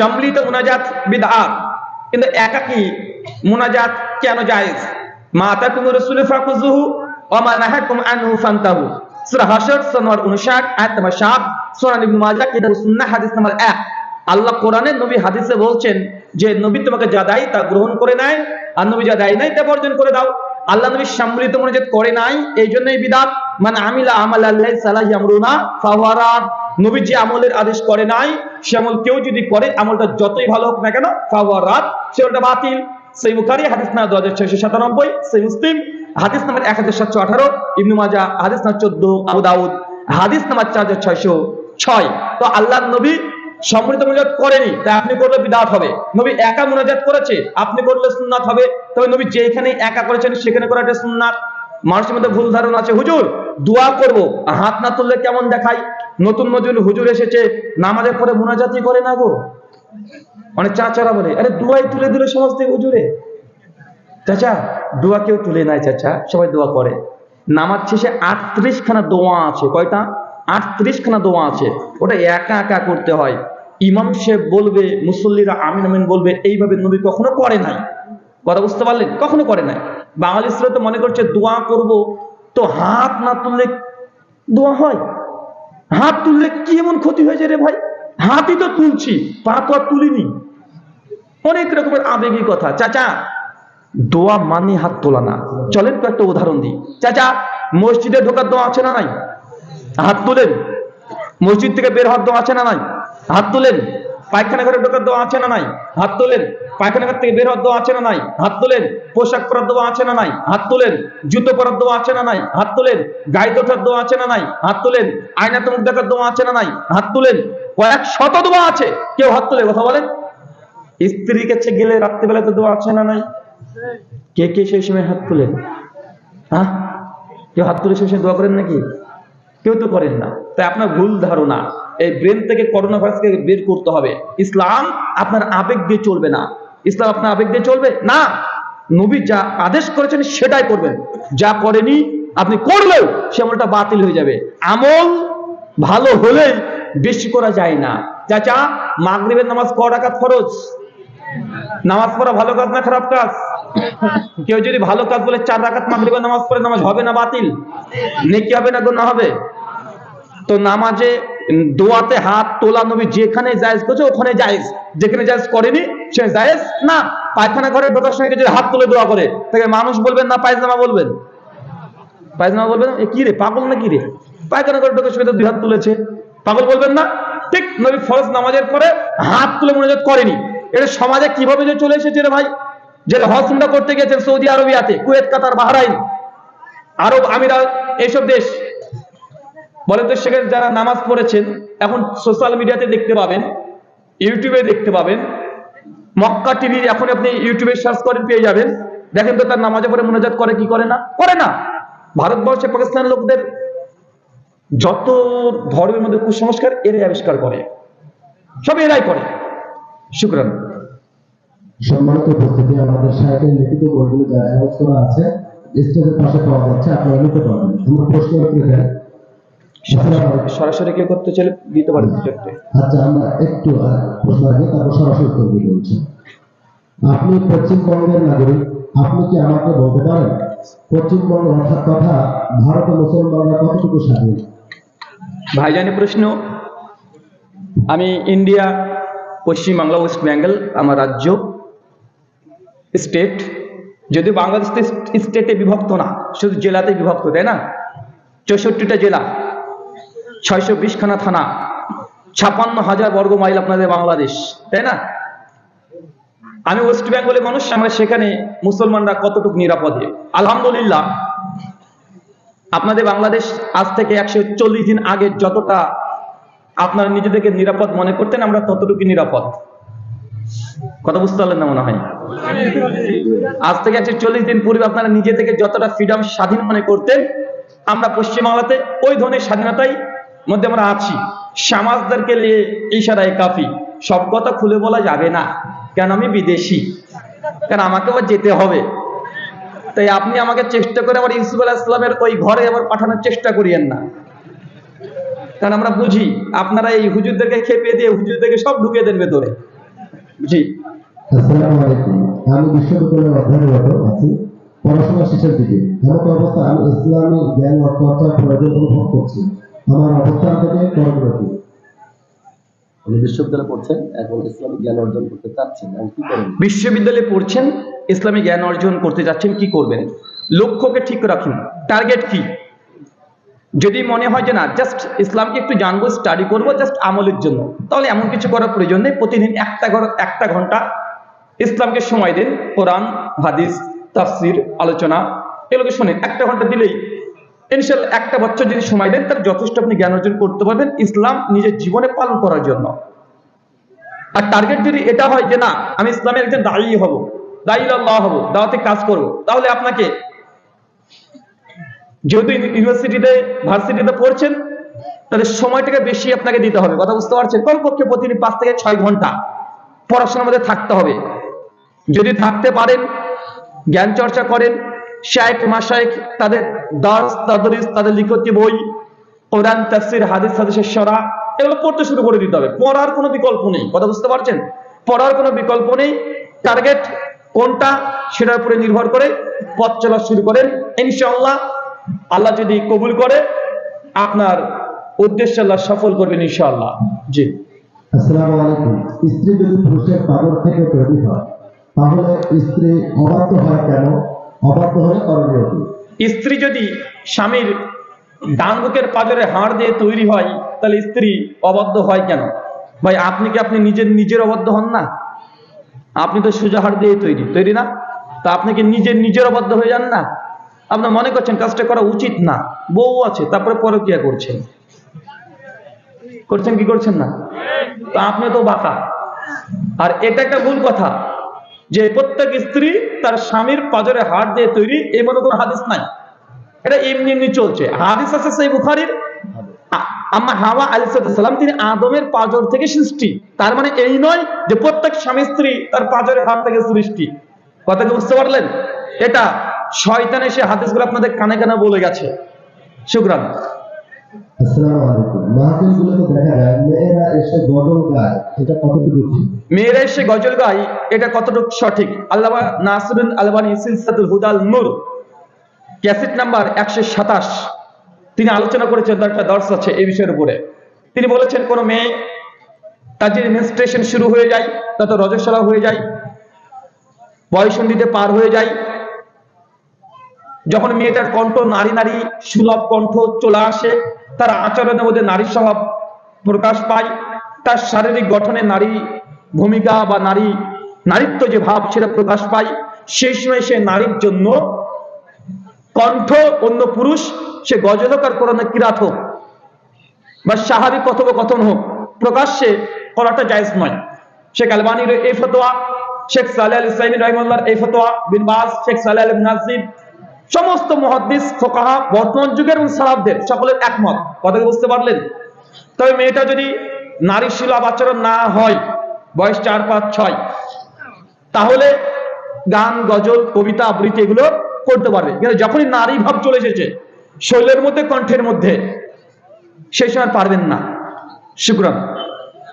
সম্মিলিত মুনাজাত বিদআত। কিন্তু একাকী মুনাজাত কেন জায়েজ? মা তাকুম রাসূল ফাকুযুহু ওয়া মা নাহাকুম আনহু ফান্তাহু। সূরা হাশর সূরা নম্বর 59 আয়াত নম্বর 7 সূরা ইবনে মাজাহ কিতাব সুন্নাহ, হাদিস নম্বর 1 আল্লাহ কোরআনে নবী হাদিসে বলছেন যে, নবী তোমাকে যা তা গ্রহণ করে নেয় আর নবী যা নাই তা বর্জন করে দাও। আল্লাহ নবী সম্মিলিত মনোজাত করে নাই এই জন্যই বিদাত মানে আমিলা আমাল আল্লাহ সালাহি আমরুনা ফাওয়ারাত নবী যে আমলের আদেশ করে নাই, সে আমল কেউ যদি করে, আমলটা যতই ভালো হোক না কেন ফাওয়ারাত সে ওটা বাতিল। সেই বুখারী, হাদিস না দু হাজার ছয়শো সাতানব্বই সেই মুসলিম, হাদিস নাম্বার এক হাজার সাতশো আঠারো, ইবনু মাজা, হাদিস নাম্বার চোদ্দ, আবু দাউদ, হাদিস নাম্বার চার হাজার ছয়শো ছয়। তো আল্লাহ নবী সম্মিলিত মুনাজাত করেনি, তাই আপনি করলে বিদাত হবে। নবী একা মুনাজাত করেছে, আপনি করলে সুন্নাত হবে। তবে নবী যেখানে একা করেছেন, সেখানে করাটা সুন্নাত। মানুষের মধ্যে ভুল ধারণা আছে। হুজুর, দোয়া করব, হাত না তুললে কেমন দেখায়? নতুন নতুন হুজুর এসেছে, নামাজের পরে মুনাজাতই করে না গো। অনেক চাচারা বলে, আরে দোয়াই তুলে দিলে সমাজ থেকে হুজুরে। চাচা, দোয়া কেউ তুলে নাই চাচা, সবাই দোয়া করে। নামাজ শেষে আটত্রিশ খানা দোয়া আছে, কয়টা? আটত্রিশ খানা দোয়া আছে, ওটা একা একা করতে হয়। ইমাম সাহেব বলবে, মুসল্লিরা আমিন আমিন বলবে, এইভাবে নবী কখনো করে নাই। কথা বুঝতে পারলেন? কখনো করে নাই। বাঙালি তো মনে করছে, দোয়া করব, তো হাত না তুললে দোয়া হয়? হাত তুললে কি এমন ক্ষতি হয়েছে রে ভাই? হাতই তো তুলছি, পা তো আর তুলিনি। অনেক রকমের আবেগী কথা। চাচা, দোয়া মানে হাত তোলা না। চলেন তো একটা উদাহরণ দিই। চাচা, মসজিদে ঢোকার দোয়া আছে না নাই? হাত তোলেন। মসজিদ থেকে বের হওয়ার দোয়া আছে না নাই? হাত তুলেন। পায়খানা ঘরে ঢোকার দোয়া আছে না নাই? হাত তোলেন। পায়খানা ঘর থেকে বের হওয়ার দোয়া আছে না নাই? হাত তোলেন। পোশাক পরার দোয়া আছে না নাই? হাত তোলেন। জুতো পরার দোয়া আছে না নাই? হাত তোলেন। গায়ে তোঠার দোয়া আছে না নাই? হাত তোলেন। আয়নাতে মুখ দেখার দোয়া আছে না নাই? হাত তুলেন। কয়েক শত দোয়া আছে। কেউ হাত তোলে কথা বলেন? স্ত্রীর কাছে গেলে রাত্রিবেলাতে দোয়া আছে না নাই? কে কে সেই সময় হাত তুলেন? হ্যাঁ? কেউ হাত তুলে সেই সময় দোয়া করেন নাকি? কেউ তো করেন না। তাই আপনার ভুল ধারণা। এই ব্রেন থেকে করোনা ভাইরাসকে বের করতে হবে। ইসলাম আপনার আবেগ দিয়ে চলবে না। ইসলাম আপনার আবেগ দিয়ে চলবে? না। নবী যা আদেশ করেছেন সেটাই করবেন। যা করেনি আপনি করলেও সে আমলটা বাতিল হয়ে যাবে। আমল ভালো হলে বেশি করা যায় না। চাচা, মাগরিবের নামাজ ক রাকাত খরচ নামাজ পড়া ভালো কাজ না খারাপ কাজ? কেউ যদি ভালো কাজ বলে চার রাকাত মাগরিবের নামাজ পড়ে, নামাজ হবে না বাতিল? নেকি হবে না গুনাহ হবে? তো নামাজে দোয়াতে হাত তোলা নবী যেখানে জায়েজ করছে, ওখানে জায়েজ। যেখানে জায়েজ করেনি, সে জায়েজ না। পায়খানা ঘরে ঢোকার সময় যদি হাত তুলে দোয়া করে তাকে মানুষ বলবেন না পায়জামা বলবেন? পায়জামা বলবেন? কি রে, পাগল না কি রে? পায়খানা ঘরে ঢোকার তো দুই হাত তুলেছে। পাগল বলবেন না? ঠিক নবী ফরজ নামাজের পরে হাত তুলে মনোযোগ করেনি। এটা সমাজে কীভাবে যে চলে এসেছে রে ভাই? যে উমরা করতে গেছেন সৌদি আরবিয়াতে, কুয়েত, কাতার, বাহরাইন, আরব আমিরাত, এইসব দেশ। বলেন তো সেখানে যারা নামাজ পড়েছেন, এখন সোশ্যাল মিডিয়াতে দেখতে পাবেন ইউটিউবে দেখতে পাবেন, মক্কা টিভি এখন আপনি ইউটিউবে সার্চ করেন পেয়ে যাবেন। দেখেন তো তার নামাজে পড়ে মোনাজাত করে কি করে না? করে না। ভারতবর্ষে পাকিস্তানের লোকদের যত ধর্মের মধ্যে কুসংস্কার, এরাই আবিষ্কার করে। সব এরাই করে। শুক্রান। সম্মানিত উপস্থিতি, আমাদের সাহেবের লিখিত বইগুলো যা আছে। স্টেজের পাশে পাওয়া যাচ্ছে, আপনারা নিতে পারবেন। প্রশ্ন। সরাসরি কেউ করতে চাইলে দিতে পারেন কিছু আচ্ছা আমরা একটু প্রশ্ন আগে তারপর সরাসরি দিয়ে বলছি। আপনি পশ্চিমবঙ্গের নাগরিক আপনি কি আমাকে বলতে পারেন? পশ্চিমবঙ্গ অর্থাৎ তথা ভারতের মুসলমানরা কতটুকু স্বাধীন? ভাইজানি প্রশ্ন আমি ইন্ডিয়া পশ্চিমবাংলা ওয়েস্ট বেঙ্গল আমার রাজ্য স্টেট। যদি বাংলাদেশ স্টেটে বিভক্ত না শুধু জেলাতে বিভক্ত তাই না? চৌষট্টিটা জেলা। ছয়শো বিশখানা থানা, ছাপান্ন হাজার বর্গ মাইল আপনাদের বাংলাদেশ, তাই না? আমি ওয়েস্ট বেঙ্গলের মানুষ, আমরা সেখানে মুসলমানরা কতটুকু নিরাপদে? আলহামদুলিল্লাহ, আপনাদের বাংলাদেশ আজ থেকে একশো চল্লিশ দিন আগে যতটা আপনারা নিজেদেরকে নিরাপদ মনে করতেন, আমরা ততটুকু নিরাপদ। কথা বুঝতে পারলেন না মনে হয়? আজ থেকে একশো চল্লিশ দিন পূর্বে আপনারা নিজে থেকে যতটা ফ্রিডম স্বাধীন মনে করতেন, আমরা পশ্চিমবাংলাতে ওই ধরনের স্বাধীনতাই মধ্যে আমরা আছি। সমাজদারকে নিয়ে ইশারায় কাফি। সব কথা খুলে বলা যাবে না। কেন আমি বিদেশি? কারণ আমাকে আবার যেতে হবে? তাই আপনি আমাকে চেষ্টা করে আবার ইউসুফ আলাহ ইসলামের ওই ঘরে আবার পাঠানোর চেষ্টা করিয়েন না। কারণ আমরা বুঝি, আপনারা এই হুজুরদেরকে খেপে দিয়ে হুজুরদেরকে সব ঢুকিয়ে দেন ভেতরে। বুঝি? আমি বিশ্ববিদ্যালয়ের অধ্যয়নরত আছি। পড়াশোনা শেষের দিকে। এমন অবস্থা, আমি ইসলামী জ্ঞান অর্থচর্চার প্রয়োজন অনুভব করছি। আমার অবস্থান থেকে করণীয় উনি বিশ্ববিদ্যালয়ে পড়ছেন এখন ইসলামিক জ্ঞান অর্জন করতে চাচ্ছেন। কি করেন? বিশ্ববিদ্যালয়ে পড়ছেন ইসলামী জ্ঞান অর্জন করতে যাচ্ছেন কি করবেন? লক্ষ্যকে ঠিক রাখুন। টার্গেট কি? যদি মনে হয় যে না জাস্ট ইসলামকে একটু জানব স্টাডি করব জাস্ট আমলের জন্য তাহলে এমন কিছু করার প্রয়োজন নেই। প্রতিদিন একটা ঘর- একটা ঘণ্টা ইসলামকে সময় দিন। কোরআন হাদিস তাফসির আলোচনা এগুলোকে শোনেন। একটা ঘণ্টা দিলেই ইনশাল্লাহ একটা বছর যদি সময় দেন, তার যথেষ্ট আপনি জ্ঞান অর্জন করতে পারবেন ইসলাম নিজের জীবনে পালন করার জন্য। আর টার্গেট যদি এটা হয় যে না, আমি ইসলামের একজন দায়ী হব, দায়ী আল্লাহ হব, দাওয়াতে কাজ করব, তাহলে আপনাকে যেহেতু ইউনিভার্সিটিতে, ভার্সিটিতে পড়ছেন, তাহলে সময়টাকে বেশি আপনাকে দিতে হবে। কথা বুঝতে পারছেন? কমপক্ষে প্রতিদিন পাঁচ থেকে ছয় ঘণ্টা পড়াশোনার মধ্যে থাকতে হবে। যদি থাকতে পারেন, জ্ঞান চর্চা করেন শায়েখ মাসায়েখ তাদের দাস তাদরিস তাদের লিখিত বই? কোরআন, তাফসির, হাদিস হাদিসের সরা। এগুলো পড়তে শুরু করে দিতে হবে। পড়ার কোনো বিকল্প নেই। কথা বুঝতে পারছেন? পড়ার কোনো বিকল্প নেই। টার্গেট কোনটা? সেটার উপরে নির্ভর করে পথ চলা শুরু করেন। ইনশাআল্লাহ আল্লাহ যদি কবুল করে, আপনার উদ্দেশ্য আল্লাহ সফল করবেন ইনশাআল্লাহ। জি। আসসালামু আলাইকুম। স্ত্রী যদি পুরুষের পাগল থেকে তৈরি হয়, তাহলে স্ত্রী অবাধ্য হয় কেন? স্ত্রী যদি স্বামীর ডান পাজরে হাড় দিয়ে তৈরি হয়, তাহলে স্ত্রী অবদ্ধ হয় কেন? ভাই, আপনি কি আপনি নিজের নিজের অবদ্ধ হন না? আপনি তো সোজা হাড় দিয়ে তৈরি তৈরি না? তা আপনি কি নিজের নিজের অবদ্ধ হয়ে যান না? আপনার মনে করছেন কাজটা করা উচিত না, বউ আছে, তারপরে পরকিয়া করছেন। করছেন কি করছেন না? তা আপনি তো বাঁকা। আর এটা একটা ভুল কথা। যে প্রত্যেক স্ত্রী তার স্বামীর পাজরে হাড় দিয়ে তৈরি, এই মনে কোনো হাদিস নাই? এটা এমনি এমনি চলছে। হাদিস আছে সেই বুখারির? হাওয়া তিনি আদমের পাজর থেকে সৃষ্টি। তার মানে এই নয় যে প্রত্যেক স্বামী স্ত্রী তার পাজরের হাত থেকে সৃষ্টি। কথা কি বুঝতে পারলেন? এটা শয়তান এসে হাদিসগুলো আপনাদের কানে কানে বলে গেছে। শুক্রান। তিনি আলোচনা করেছেন একটা দর্শ আছে এই বিষয়ের উপরে। তিনি বলেছেন, কোন মেয়ে তার যদি মেনস্ট্রেশন শুরু হয়ে যায় তত রজস্বলা হয়ে যায়, বয়সন্ধিতে পার হয়ে যায় যখন মেয়েটার কণ্ঠ নারী নারী সুলভ কণ্ঠ চলে আসে, তার আচরণের মধ্যে নারী স্বভাব প্রকাশ পায়, তার শারীরিক গঠনে নারী ভূমিকা বা নারী নারীত্ব যে ভাব সেটা প্রকাশ পায়, সেই সময় সে নারীর জন্য কণ্ঠ অন্য পুরুষ, সে গজল হোক আর কোরআনে কিরাত হোক বা স্বাভাবিক কথোপকথন হোক, প্রকাশ্যে করাটা জায়েজ নয়। শেখ আলবানির এই ফতোয়া, শেখ সালে আল ইসলামী রহিমুল্লাহর এই ফতোয়া বিন বাস শেখ সালে আল নাজির সমস্ত মহাদ্দিস, ফোকাহা, বর্তমান যুগের এবং সালাবদের সকলের একমত। কথা বুঝতে পারলেন? তবে মেয়েটা যদি নারী সুলভ আচরণ না হয়, বয়স চার, পাঁচ, ছয়, তাহলে গান, গজল, কবিতা, আবৃত্তি এগুলো করতে পারবে। কিন্তু যখনই নারী ভাব চলে এসেছে, শৈলের মধ্যে, কণ্ঠের মধ্যে সেই সময় পারবেন না। শুক্রান।